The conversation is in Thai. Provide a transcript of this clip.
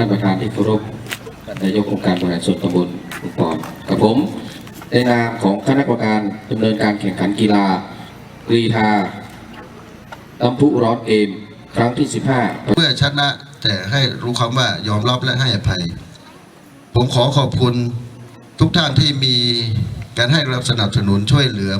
ท่านประธานที่เคารพนายกองค์การบริหารส่วนตำบลอุปอนกับผมในนามของคณะกรรมการดำเนินการแข่งขันกีฬากรีธาลำพุร้อนเกมครั้งที่ 15เมื่อชนะแต่ให้รู้คำว่ายอมรับและให้อภัย ผมขอขอบคุณทุกท่านที่มีการให้รับสนับสนุนช่วยเหลือ